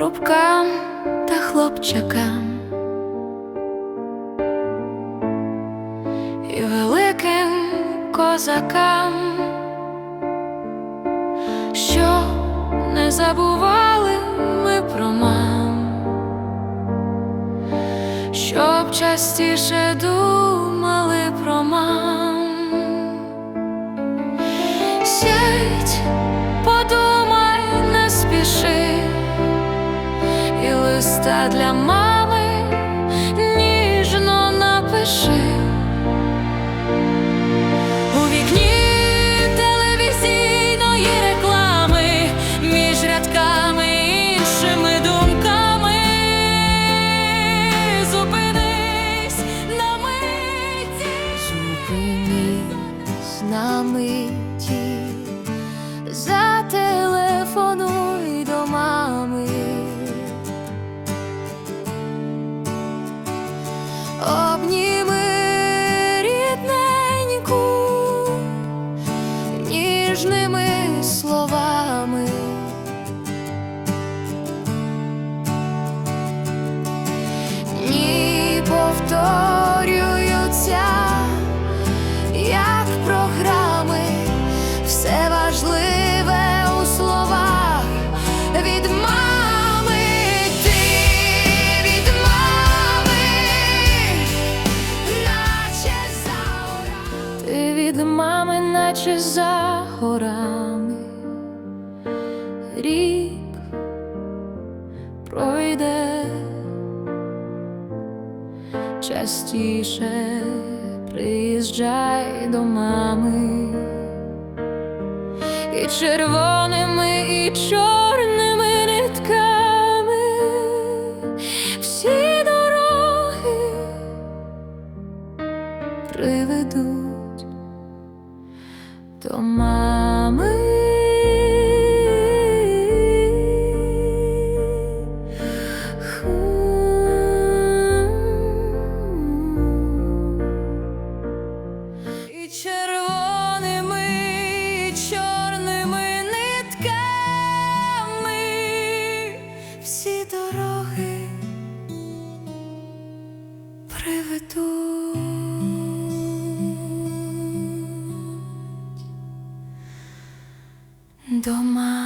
парубкам та хлопчакам і великим козакам, що не забували ми про мам, щоб частіше думали про мам. Для мами ніжно напиши. У вікні телевізійної реклами між рядками іншими думками зупинись на миті. Зупинись на миті, зателефонуй Ти від мами, наче за горами. Рік пройде. Частіше приїжджай до мами. І червоними, і чорними нитками всі дороги приведуть до мами. дома.